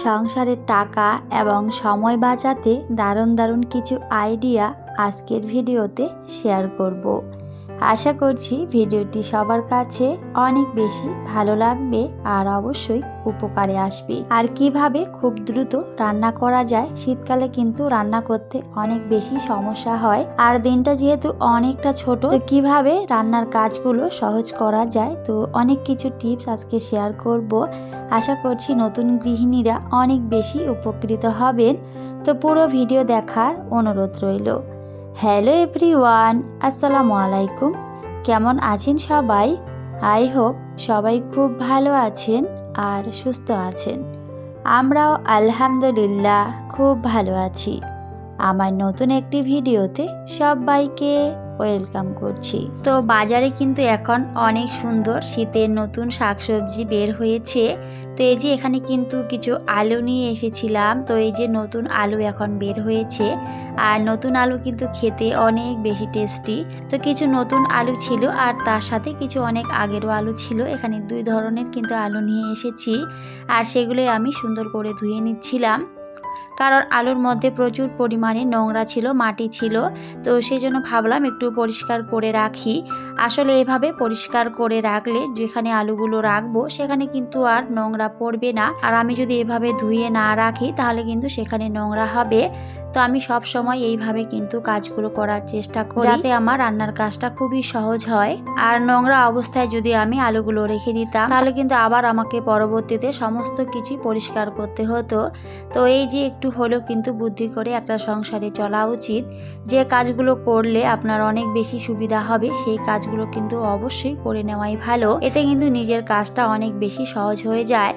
সংসারের টাকা এবং সময় বাঁচাতে দারুণ দারুণ কিছু আইডিয়া আজকের ভিডিওতে শেয়ার করব। আশা করছি ভিডিওটি সবার কাছে অনেক বেশি ভালো লাগবে আর অবশ্যই উপকারে আসবে। আর কীভাবে খুব দ্রুত রান্না করা যায়, শীতকালে কিন্তু রান্না করতে অনেক বেশি সমস্যা হয়। আর দিনটা যেহেতু অনেকটা ছোট, তো কীভাবে রান্নার কাজগুলো সহজ করা যায়, তো অনেক কিছু টিপস আজকে শেয়ার করব। আশা করছি নতুন গৃহিণীরা অনেক বেশি উপকৃত হবেন। তো পুরো ভিডিও দেখার অনুরোধ রইল। হ্যালো এভরিওয়ান, আসসালামু আলাইকুম। কেমন আছেন সবাই? আই হোপ সবাই খুব ভালো আছেন আর সুস্থ আছেন। আমরাও আলহামদুলিল্লাহ খুব ভালো আছি। আমার নতুন একটি ভিডিওতে সবাইকে ওয়েলকাম করছি। তো বাজারে কিন্তু এখন অনেক সুন্দর শীতের নতুন শাকসবজি বের হয়েছে। তো এই যে এখানে কিন্তু কিছু আলু নিয়ে এসেছিলাম। তো এই যে নতুন আলু এখন বের হয়েছে। আর নতুন আলু কিন্তু খেতে অনেক বেশি টেস্টি তো কিছু নতুন আলু ছিল আর তার সাথে কিছু অনেক আগেরও আলু ছিল। এখানে দুই ধরনের কিন্তু আলু নিয়ে এসেছি আর সেগুলোই আমি সুন্দর করে ধুয়ে নিচ্ছিলাম। কারণ আলুর মধ্যে প্রচুর পরিমাণে নোংরা ছিল, মাটি ছিল। তো সেই জন্য ভাবলাম একটু পরিষ্কার করে রাখি। আসলে এভাবে পরিষ্কার করে রাখলে যেখানে আলুগুলো রাখব সেখানে কিন্তু আর নোংরা পড়বে না। আর আমি যদি এভাবে ধুয়ে না রাখি তাহলে কিন্তু সেখানে নোংরা হবে। তো আমি সব সময় এইভাবে কিন্তু কাজগুলো করার চেষ্টা করি। যাতে আমার রান্নার কাজটা খুবই সহজ হয়। আর নোংরা অবস্থায় যদি আমি আলুগুলো রেখে দিতাম তাহলে কিন্তু আবার আমাকে পরবর্তীতে সমস্ত কিছুই পরিষ্কার করতে হতো। তো এই যে একটু হলেও কিন্তু বুদ্ধি করে একটা সংসারে চলা উচিত। যে কাজগুলো করলে আপনার অনেক বেশি সুবিধা হবে সেই কাজগুলো কিন্তু অবশ্যই করে নেওয়াই ভালো। এতে কিন্তু নিজের কাজটা অনেক বেশি সহজ হয়ে যায়।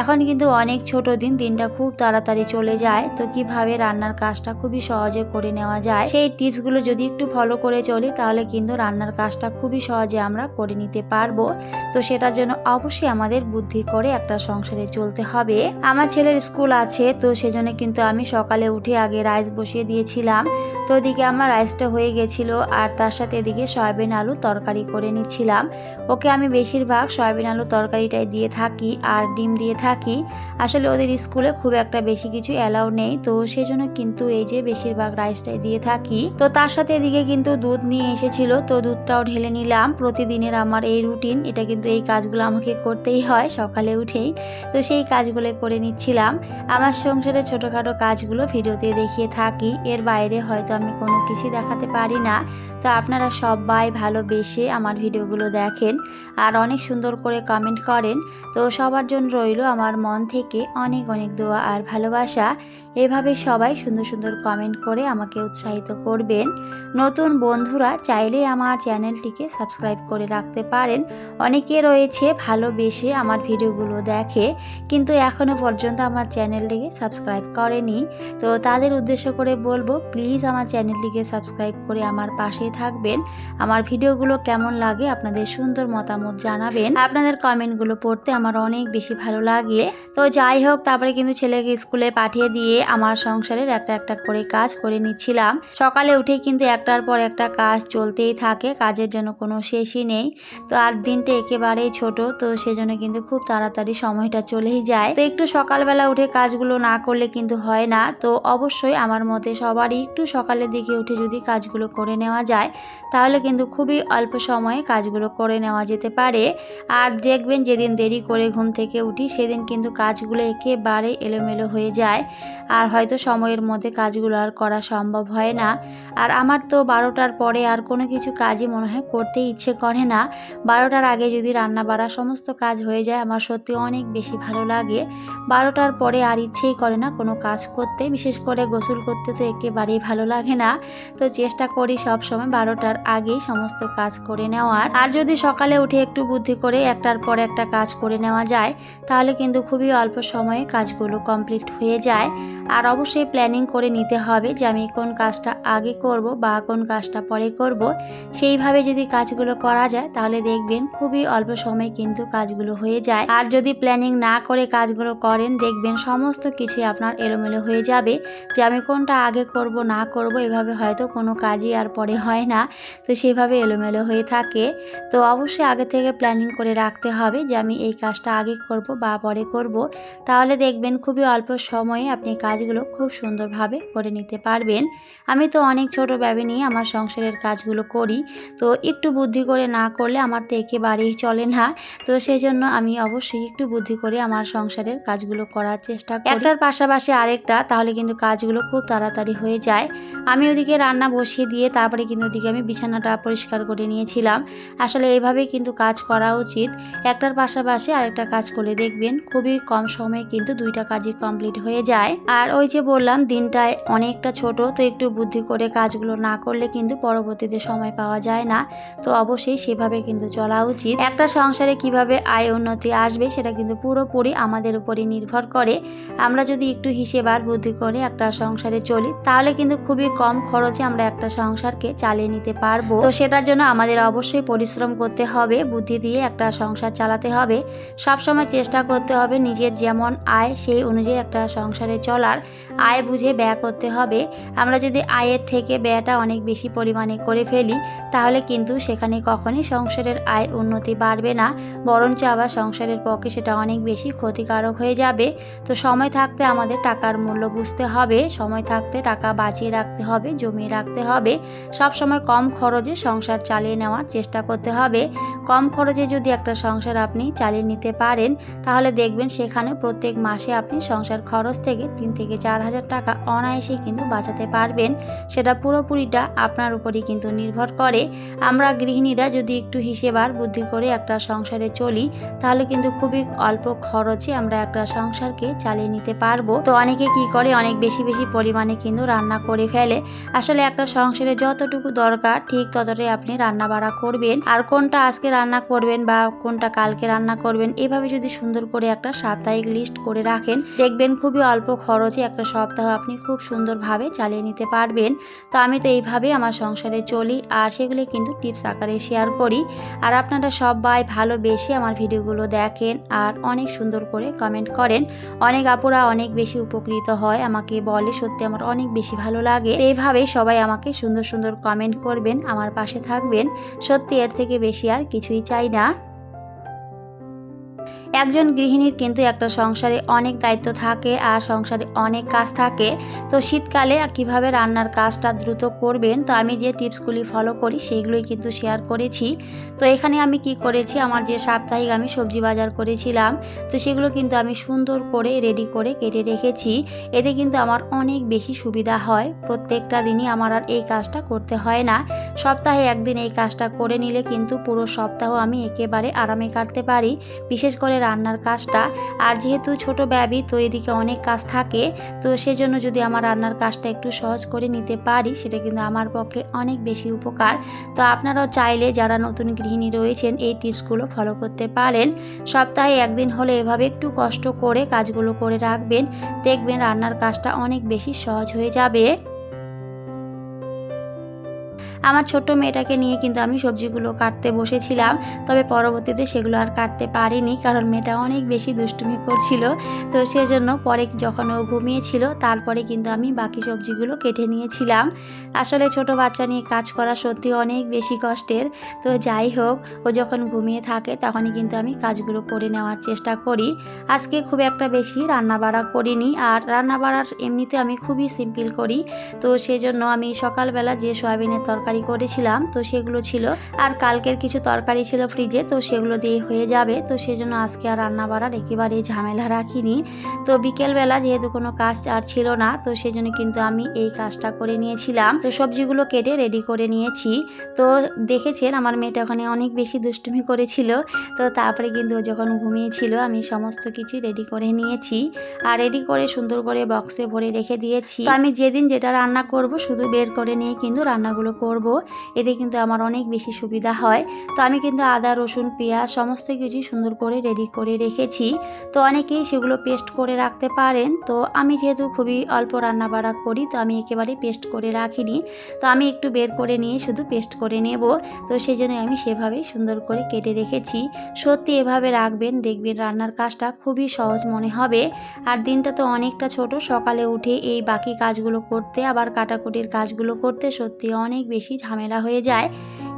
এখন কিন্তু অনেক ছোট দিন, দিনটা খুব তাড়াতাড়ি চলে যায়। তো কীভাবে রান্নার কাজটা খুবই সহজে করে নেওয়া যায়, সেই টিপসগুলো যদি একটু ফলো করে চলি, তাহলে কিন্তু রান্নার কাজটা খুবই সহজে আমরা করে নিতে পারব। তো সেটার জন্য অবশ্যই আমাদের বুদ্ধি করে একটা সংসারে চলতে হবে। আমার ছেলের স্কুল আছে, তো সেজন্য কিন্তু আমি সকালে উঠে আগে রাইস বসিয়ে দিয়েছিলাম। তো ওদিকে আমার রাইসটা হয়ে গেছিল, আর তার সাথে এদিকে সয়াবিন আলু তরকারি করে নিচ্ছিলাম। ওকে আমি বেশিরভাগ সয়াবিন আলু তরকারিটাই দিয়ে থাকি, আর ডিম দিয়ে থাকি আসলে ওদের স্কুলে খুব একটা বেশি কিছু অ্যালাউ নেই। তো সেই জন্য কিন্তু এই যে বেশিরভাগ রাইসটাই দিয়ে থাকি। তো তার সাথে এদিকে কিন্তু দুধ নিয়ে এসেছিল। তো দুধটাও ঢেলে নিলাম। প্রতিদিনের আমার এই রুটিন। এটা কিন্তু এই কাজগুলো আমাকে করতেই হয় সকালে উঠেই। তো সেই কাজগুলো করে নিচ্ছিলাম। আমার সংসারে ছোটোখাটো কাজগুলো ভিডিওতে দেখিয়ে থাকি। এর বাইরে হয়তো আমি কোনো কিছু দেখাতে পারি না। তো আপনারা সবাই ভালোবেসে আমার ভিডিওগুলো দেখেন। আর অনেক সুন্দর করে কমেন্ট করেন। তো সবার জন্য রইল আমার মন থেকে অনেক অনেক দোয়া আর ভালোবাসা। এভাবে সবাই সুন্দর সুন্দর কমেন্ট করে আমাকে উৎসাহিত করবেন। নতুন বন্ধুরা চাইলে আমার চ্যানেলটিকে সাবস্ক্রাইব করে রাখতে পারেন। অনেকে রয়েছে ভালোবেসে আমার ভিডিওগুলো দেখে, কিন্তু এখনও পর্যন্ত আমার চ্যানেলটিকে সাবস্ক্রাইব করেনি। তো তাদের উদ্দেশ্য করে বলব প্লিজ আমার চ্যানেলটিকে সাবস্ক্রাইব করে আমার পাশেই থাকবেন। আমার ভিডিওগুলো কেমন লাগে আপনাদের সুন্দর মতামত জানাবেন। আপনাদের কমেন্টগুলো পড়তে আমার অনেক বেশি ভালো লাগে তো যাই হোক, তারপরে কিন্তু ছেলেকে স্কুলে পাঠিয়ে দিয়ে আমার সংসারের একটা একটা করে কাজ করে নিচ্ছিলাম। সকালে উঠে কিন্তু একটার পর একটা কাজ চলতেই থাকে, কাজের জন্য কোনো শেষই নেই। তো আর দিনটা একেবারেই ছোট, তো সেজন্য কিন্তু খুব তাড়াতাড়ি সময়টা চলেই যায়। তো একটু সকালবেলা উঠে কাজগুলো না করলে কিন্তু হয় না। তো অবশ্যই আমার মতে সবারই একটু সকালের দিকে উঠে যদি কাজগুলো করে নেওয়া যায়, তাহলে কিন্তু খুবই অল্প সময়ে কাজগুলো করে নেওয়া যেতে পারে। আর দেখবেন যেদিন দেরি করে ঘুম থেকে উঠি সেদিন কিন্তু কাজগুলো একেবারে এলোমেলো হয়ে যায়। আর হয়তো সময়ের মধ্যে কাজগুলো আর করা সম্ভব হয় না। আর আমার তো বারোটার পরে আর কোনো কিছু কাজই মনে হয় করতে ইচ্ছে করে না। বারোটার আগে যদি রান্না বাড়া সমস্ত কাজ হয়ে যায়, আমার সত্যি অনেক বেশি ভালো লাগে। বারোটার পরে আর ইচ্ছেই করে না কোনো কাজ করতে। বিশেষ করে গোসল করতে তো একেবারেই ভালো লাগে না। তো চেষ্টা করি সব সময় বারোটার আগেই সমস্ত কাজ করে নেওয়ার। আর যদি সকালে উঠে একটু বুদ্ধি করে একটার পর একটা কাজ করে নেওয়া যায়, তাহলে কিন্তু খুবই অল্প সময়ে কাজগুলো কমপ্লিট হয়ে যায়। আর অবশ্যই প্ল্যানিং করে নিতে হবে যে আমি কোন কাজটা আগে করব বা কোন কাজটা পরে করব। সেইভাবে যদি কাজগুলো করা যায় তাহলে দেখবেন খুবই অল্প সময়ে কিন্তু কাজগুলো হয়ে যায়। আর যদি প্ল্যানিং না করে কাজগুলো করেন দেখবেন সমস্ত কিছু আপনার এলোমেলো হয়ে যাবে। যে আমি কোনটা আগে করব না করব এভাবে হয়তো কোনো কাজই আর পরে হয় না। তো সেভাবে এলোমেলো হয়ে থাকে। তো অবশ্যই আগে থেকে প্ল্যানিং করে রাখতে হবে যে আমি এই কাজটা আগে করব বা পরে করব, তাহলে দেখবেন খুবই অল্প সময়ে আপনি কাজগুলো খুব সুন্দরভাবে করে নিতে পারবেন। আমি তো অনেক ছোট ব্যবি নিয়ে আমার সংসারের কাজগুলো করি, তো একটু বুদ্ধি করে না করলে আমার তো একেবারেই চলে না। তো সেই জন্য আমি অবশ্যই একটু বুদ্ধি করে আমার সংসারের কাজগুলো করার চেষ্টা করি। একটার পাশাপাশি আরেকটা, তাহলে কিন্তু কাজগুলো খুব তাড়াতাড়ি হয়ে যায়। আমি ওদিকে রান্না বসিয়ে দিয়ে তারপরে কিন্তু ওদিকে আমি বিছানাটা পরিষ্কার করে নিয়েছিলাম। আসলে এইভাবেই কিন্তু কাজ করা উচিত। একটার পাশাপাশি আরেকটা কাজ করে দেখবেন খুবই কম সময়ে কিন্তু দুইটা কাজই কমপ্লিট হয়ে যায়। আর ওই যে বললাম, দিনটায় অনেকটা ছোট, তো একটু বুদ্ধি করে কাজগুলো না করলে কিন্তু পরবর্তীতে সময় পাওয়া যায় না। তো অবশ্যই সেভাবে কিন্তু চলা উচিত। একটা সংসারে কীভাবে আয় উন্নতি আসবে সেটা কিন্তু পুরোপুরি আমাদের উপরই নির্ভর করে। আমরা যদি একটু হিসেব আর বুদ্ধি করে একটা সংসারে চলি, তাহলে কিন্তু খুবই কম খরচে আমরা একটা সংসারকে চালিয়ে নিতে পারব। তো সেটার জন্য আমাদের অবশ্যই পরিশ্রম করতে হবে, বুদ্ধি দিয়ে একটা সংসার চালাতে হবে। সবসময় চেষ্টা করতে হবে নিজের যেমন আয়, সেই অনুযায়ী একটা সংসারে চলার আয় বুঝে ব্যয় করতে হবে। আমরা যদি আয়ের থেকে ব্যয়টা অনেক বেশি পরিমাণে করে ফেলি, তাহলে কিন্তু সেখানে কখনই সংসারের আয় উন্নতি বাড়বে না, বরঞ্চ আবার সংসারের পক্ষে সেটা অনেক বেশি ক্ষতিকারক হয়ে যাবে। তো সময় থাকতে আমাদের টাকার মূল্য বুঝতে হবে, সময় থাকতে টাকা বাঁচিয়ে রাখতে হবে, জমিয়ে রাখতে হবে। সব সময় কম খরচে সংসার চালিয়ে নেওয়ার চেষ্টা করতে হবে। কম খরচে যদি একটা সংসার আপনি চালিয়ে নিতে পারেন, তাহলে দেখবেন সেখানে প্রত্যেক মাসে আপনি সংসার খরচ থেকে তিন থেকে চার হাজার টাকা অনায়াসে কিন্তু বাঁচাতে পারবেন। সেটা পুরোপুরিটা আপনার উপরই কিন্তু নির্ভর করে। আমরা গৃহিণীরা যদি একটু হিসেব আর বুদ্ধি করে একটা সংসারে চলি, তাহলে কিন্তু খুবই অল্প খরচে আমরা একটা সংসারকে চালিয়ে নিতে পারব। তো অনেকে কি করে? অনেক বেশি বেশি পরিমাণে কিন্তু রান্না করে ফেলে। আসলে একটা সংসারে যতটুকু দরকার, ঠিক ততটাই আপনি রান্না বাড়া করবেন। আর কোনটা আজকে রান্না করবেন বা কোনটা কালকে রান্না করবেন, এভাবে যদি সুন্দর করে একটা সাপ্তাহিক লিস্ট করে রাখেন। দেখবেন খুবই অল্প খরচে একটা সপ্তাহ আপনি খুব সুন্দরভাবে চালিয়ে নিতে পারবেন। তো আমি তো এইভাবে আমার সংসারে চলি আর সেগুলি কিন্তু টিপস আকারে শেয়ার করি। আর আপনারা সবাই ভালোবেসে আমার ভিডিওগুলো দেখেন আর অনেক সুন্দর করে কমেন্ট করেন। অনেক আপুরা অনেক বেশি উপকৃত হয়, আমাকে বলে সত্যি আমার অনেক বেশি ভালো লাগে। তো এইভাবেই সবাই আমাকে সুন্দর সুন্দর কমেন্ট করবেন, আমার পাশে থাকবেন। সত্যি এর থেকে বেশি আর কিছুই চাই না। একজন গৃহিণীর কিন্তু একটা সংসারে অনেক দায়িত্ব থাকে আর সংসারে অনেক কাজ থাকে। তো শীতকালে কীভাবে রান্নার কাজটা দ্রুত করবেন, তো আমি যে টিপসগুলি ফলো করি সেইগুলোই কিন্তু শেয়ার করেছি। তো এখানে আমি কি করেছি, আমার যে সাপ্তাহিক আমি সবজি বাজার করেছিলাম, তো সেগুলো কিন্তু আমি সুন্দর করে রেডি করে কেটে রেখেছি। এতে কিন্তু আমার অনেক বেশি সুবিধা হয়, প্রত্যেকটা দিনই আমার আর এই কাজটা করতে হয় না। সপ্তাহে একদিন এই কাজটা করে নিলে কিন্তু পুরো সপ্তাহ আমি একেবারে আরামে কাটতে পারি। বিশেষ করে রান্নার কাজটা। আর যেহেতু ছোট ব্যবি তো এদিকে অনেক কাজ থাকে। তো সেজন্য যদি আমার রান্নার কাজটা একটু সহজ করে নিতে পারি, সেটা কিন্তু আমার পক্ষে অনেক বেশি উপকার। তো আপনারাও চাইলে যারা নতুন গৃহিণী রয়েছেন, এই টিপসগুলো ফলো করতে পারেন। সপ্তাহে একদিন হলে এভাবে একটু কষ্ট করে কাজগুলো করে রাখবেন। দেখবেন রান্নার কাজটা অনেক বেশি সহজ হয়ে যাবে। আমার ছোট্ট মেয়েটাকে নিয়ে কিন্তু আমি সবজিগুলো কাটতে বসেছিলাম, তবে পরবর্তীতে সেগুলো আর কাটতে পারিনি কারণ মেয়েটা অনেক বেশি দুষ্টুমি করছিল। তো সেজন্য পরে যখন ও ঘুমিয়েছিল, তারপরে কিন্তু আমি বাকি সবজিগুলো কেটে নিয়েছিলাম। আসলে ছোট বাচ্চা নিয়ে কাজ করা সত্যি অনেক বেশি কষ্টের। তো যাই হোক, ও যখন ঘুমিয়ে থাকে তখনই কিন্তু আমি কাজগুলো করে নেওয়ার চেষ্টা করি। আজকে খুব একটা বেশি রান্না বাড়া করিনি আর রান্না বাড়ার এমনিতে আমি খুবই সিম্পল করি। তো সেজন্য আমি সকালবেলা যে সয়াবিনের তরকারি করেছিলাম, তো সেগুলো ছিল। আর কালকের কিছু তরকারি ছিল ফ্রিজে তো সেগুলো দিয়ে হয়ে যাবে। তো সেজন্য আজকে আর রান্না বাড়ার একেবারেই ঝামেলা রাখিনি। তো বিকেলবেলা যেহেতু কোনো কাজ আর ছিল না, তো সেজন্য কিন্তু আমি এই কাজটা করে নিয়েছিলাম। তো সবজিগুলো কেটে রেডি করে নিয়েছি। তো দেখেছেন, আমার মেয়েটা ওখানে অনেক বেশি দুষ্টুমি করেছিল। তো তারপরে কিন্তু যখন ঘুমিয়েছিল, আমি সমস্ত কিছু রেডি করে নিয়েছি। আর রেডি করে সুন্দর করে বক্সে ভরে রেখে দিয়েছি। আমি যেদিন যেটা রান্না করব, শুধু বের করে নিয়ে কিন্তু রান্নাগুলো করব। এতে কিন্তু আমার অনেক বেশি সুবিধা হয়। তো আমি কিন্তু আদা, রসুন, পেঁয়াজ সমস্ত কিছুই সুন্দর করে রেডি করে রেখেছি। তো অনেকেই সেগুলো পেস্ট করে রাখতে পারেন। তো আমি যেহেতু খুবই অল্প রান্না বাড়া করি, তো আমি একেবারে পেস্ট করে রাখিনি। তো আমি একটু বের করে নিয়ে শুধু পেস্ট করে নেব। তো সেই জন্য আমি সেভাবেই সুন্দর করে কেটে রেখেছি। সত্যি এভাবে রাখবেন, দেখবেন রান্নার কাজটা খুবই সহজ মনে হবে। আর দিনটা তো অনেকটা ছোট, সকালে উঠে এই বাকি কাজগুলো করতে, আবার কাটাকুটির কাজগুলো করতে সত্যি অনেক বেশি ঝামেলা হয়ে যায়।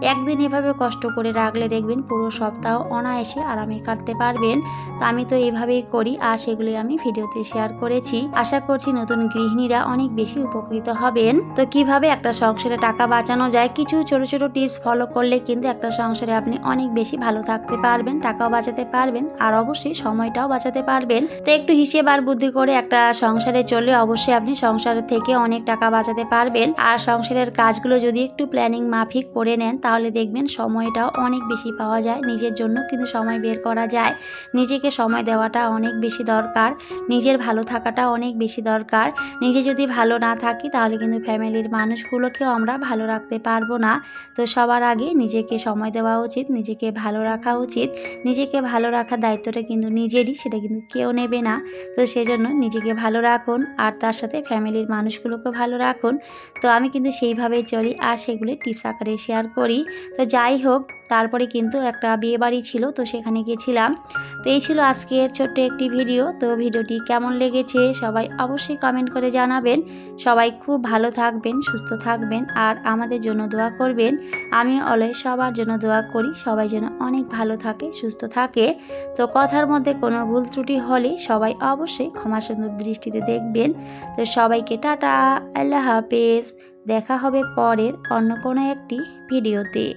একদিন এভাবে কষ্ট করে রাখলে দেখবেন পুরো সপ্তাহ অনায়াসে আরামে কাটতে পারবেন। তো আমি তো এভাবেই করি আর সেগুলি আমি ভিডিওতে শেয়ার করেছি। আশা করছি নতুন গৃহিণীরা অনেক বেশি উপকৃত হবেন। তো কীভাবে একটা সংসারে টাকা বাঁচানো যায়? কিছু ছোট ছোট টিপস ফলো করলে কিন্তু একটা সংসারে আপনি অনেক বেশি ভালো থাকতে পারবেন, টাকাও বাঁচাতে পারবেন আর অবশ্যই সময়টাও বাঁচাতে পারবেন। তো একটু হিসেব আর বুদ্ধি করে একটা সংসারে চললে অবশ্যই আপনি সংসার থেকে অনেক টাকা বাঁচাতে পারবেন। আর সংসারের কাজগুলো যদি একটু প্ল্যানিং মাফিক করে নেন তাহলে দেখবেন সময়টাও অনেক বেশি পাওয়া যায় নিজের জন্য কিন্তু সময় বের করা যায়। নিজেকে সময় দেওয়াটা অনেক বেশি দরকার, নিজের ভালো থাকাটা অনেক বেশি দরকার। নিজে যদি ভালো না থাকি তাহলে কিন্তু ফ্যামিলির মানুষগুলোকেও আমরা ভালো রাখতে পারব না। তো সবার আগে নিজেকে সময় দেওয়া উচিত, নিজেকে ভালো রাখা উচিত। নিজেকে ভালো রাখার দায়িত্বটা কিন্তু নিজেরই, সেটা কিন্তু কেউ নেবে না। তো সেজন্য নিজেকে ভালো রাখুন আর তার সাথে ফ্যামিলির মানুষগুলোকে ভালো রাখুন। তো আমি কিন্তু সেইভাবেই চলি আর সেগুলি টিপস আকারে শেয়ার করি তো যাই হোক, তারপরে কিন্তু একটা বিয়ে বাড়ি ছিল, তো সেখানে গেছিলাম। তো এই ছিল আজকের ছোট্ট একটি ভিডিও। তো ভিডিওটি কেমন লেগেছে সবাই অবশ্যই কমেন্ট করে জানাবেন। সবাই খুব ভালো থাকবেন, সুস্থ থাকবেন, আর আমাদের জন্য দোয়া করবেন। আমি অলয় সবার জন্য দোয়া করি, সবাই যেন অনেক ভালো থাকে, সুস্থ থাকে। তো কথার মধ্যে কোনো ভুল ত্রুটি হলে সবাই অবশ্যই ক্ষমা সুন্দর দৃষ্টিতে দেখবেন। তো সবাইকে টাটা, আল্লাহ হাফেজ। দেখা হবে পরের অন্য কোনো একটি ভিডিওতে।